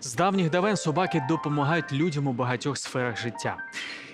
З давніх давен собаки допомагають людям у багатьох сферах життя.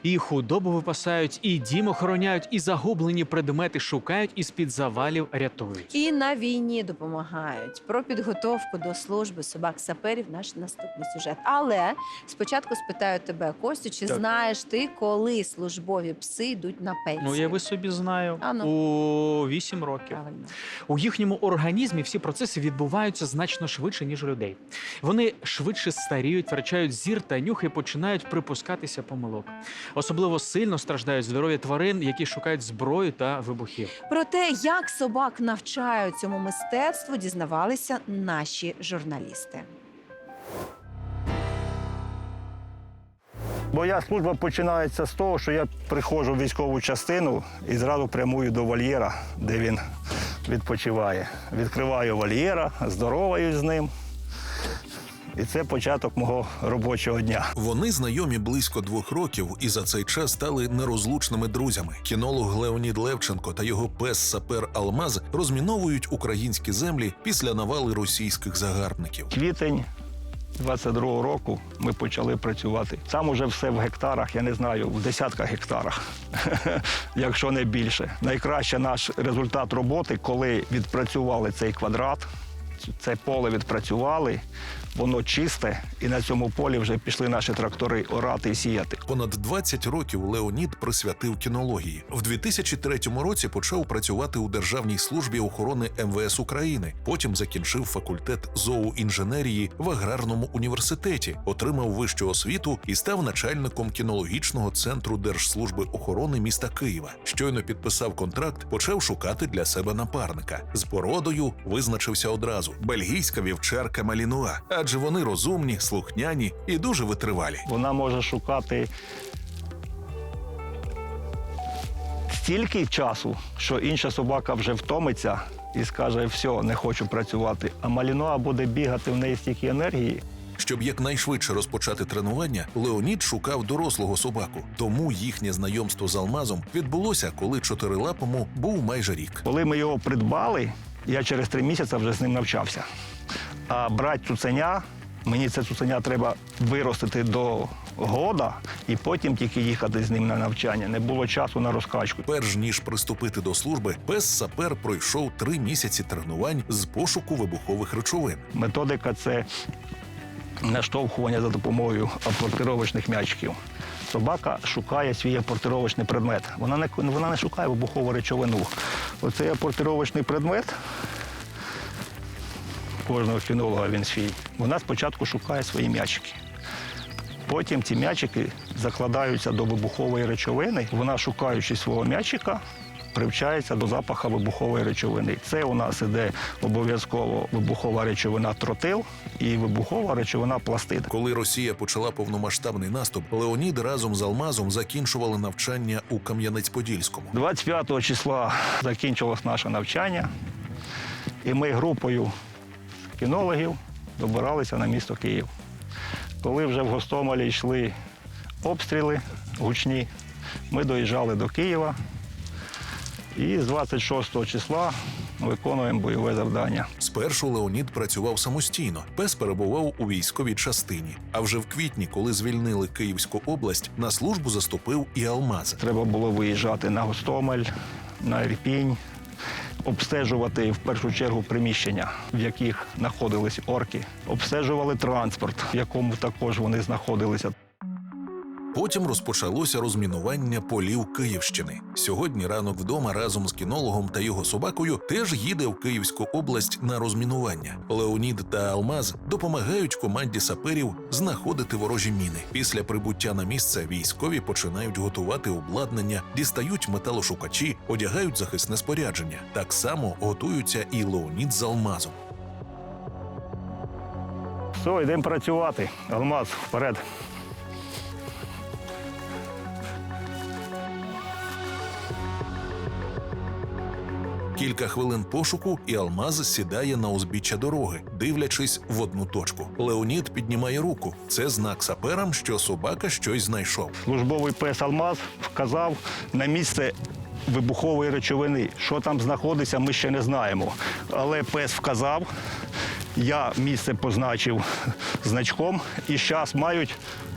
І худобу випасають, і дім охороняють, і загублені предмети шукають, і з-під завалів рятують. І на війні допомагають. Про підготовку до служби собак-саперів наш наступний сюжет. Але спочатку спитаю тебе, Костю, чи Так. знаєш ти, коли службові пси йдуть на пенсію? Ну, я би собі знаю, А ну. у 8 років. Правильно. У їхньому організмі всі процеси відбуваються значно швидше, ніж у людей. Вони швидше старіють, втрачають зір та нюх і починають припускатися помилок. Особливо сильно страждають здоров'я тварин, які шукають зброю та вибухів. Про те, як собак навчають цьому мистецтву, дізнавалися наші журналісти. Моя служба починається з того, що я приходжу в військову частину і зразу прямую до вольєра, де він відпочиває. Відкриваю вольєра, здороваюсь з ним. І це початок мого робочого дня. Вони знайомі близько двох років і за цей час стали нерозлучними друзями. Кінолог Леонід Левченко та його пес Сапер Алмаз розміновують українські землі після навали російських загарбників. Квітень 22-го року ми почали працювати. Там уже все в гектарах, я не знаю, в десятках гектарах, якщо не більше. Найкраще наш результат роботи, коли відпрацювали цей квадрат, це поле відпрацювали, воно чисте, і на цьому полі вже пішли наші трактори орати і сіяти. Понад 20 років Леонід присвятив кінології. В 2003 році почав працювати у Державній службі охорони МВС України. Потім закінчив факультет зооінженерії в аграрному університеті, отримав вищу освіту і став начальником кінологічного центру Держслужби охорони міста Києва. Щойно підписав контракт, почав шукати для себе напарника. З породою визначився одразу: бельгійська вівчарка Малінуа, адже вони розумні, слухняні і дуже витривалі. Вона може шукати стільки часу, що інша собака вже втомиться і скаже: все, не хочу працювати. А малінуа буде бігати в неї стільки енергії. Щоб якнайшвидше розпочати тренування, Леонід шукав дорослого собаку. Тому їхнє знайомство з алмазом відбулося, коли чотирилапому був майже рік. Коли ми його придбали, я через три місяці вже з ним навчався. А брати цуценя, мені це цуценя треба виростити до года і потім тільки їхати з ним на навчання. Не було часу на розкачку. Перш ніж приступити до служби, пес сапер пройшов три місяці тренувань з пошуку вибухових речовин. Методика це наштовхування за допомогою апортировочних м'ячиків. Собака шукає свій апортировочний предмет. Вона не, вона не шукає вибухову речовину. Оцей портировочний предмет, кожного кінолога він свій, вона спочатку шукає свої м'ячики. Потім ці м'ячики закладаються до вибухової речовини. Вона, шукаючи свого м'ячика, привчається до запаха вибухової речовини. Це у нас іде обов'язково вибухова речовина тротил і вибухова речовина пластид. Коли Росія почала повномасштабний наступ, Леонід разом з Алмазом закінчували навчання у Кам'янець-Подільському. 25 числа закінчилось наше навчання, і ми групою кінологів добиралися на місто Київ. Коли вже в Гостомелі йшли обстріли гучні, ми доїжджали до Києва і з 26 числа виконуємо бойове завдання. Спершу Леонід працював самостійно, пес перебував у військовій частині. А вже в квітні, коли звільнили Київську область, на службу заступив і Алмаз. Треба було виїжджати на Гостомель, на Ірпінь, обстежувати в першу чергу приміщення, в яких знаходились орки. Обстежували транспорт, в якому також вони знаходилися. Потім розпочалося розмінування полів Київщини. Сьогодні ранок вдома разом з кінологом та його собакою теж їде в Київську область на розмінування. Леонід та Алмаз допомагають команді саперів знаходити ворожі міни. Після прибуття на місце військові починають готувати обладнання, дістають металошукачі, одягають захисне спорядження. Так само готуються і Леонід з Алмазом. Все, йдемо працювати. Алмаз вперед. Кілька хвилин пошуку, і Алмаз сідає на узбіччя дороги, дивлячись в одну точку. Леонід піднімає руку. Це знак саперам, що собака щось знайшов. Службовий пес Алмаз вказав на місце вибухової речовини. Що там знаходиться, ми ще не знаємо. Але пес вказав, Я місце позначив значком і зараз мають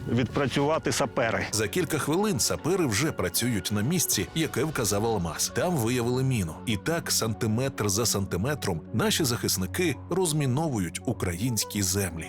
відпрацювати сапери. За кілька хвилин сапери вже працюють на місці, яке вказав Алмаз. Там виявили міну. І так, сантиметр за сантиметром, наші захисники розміновують українські землі.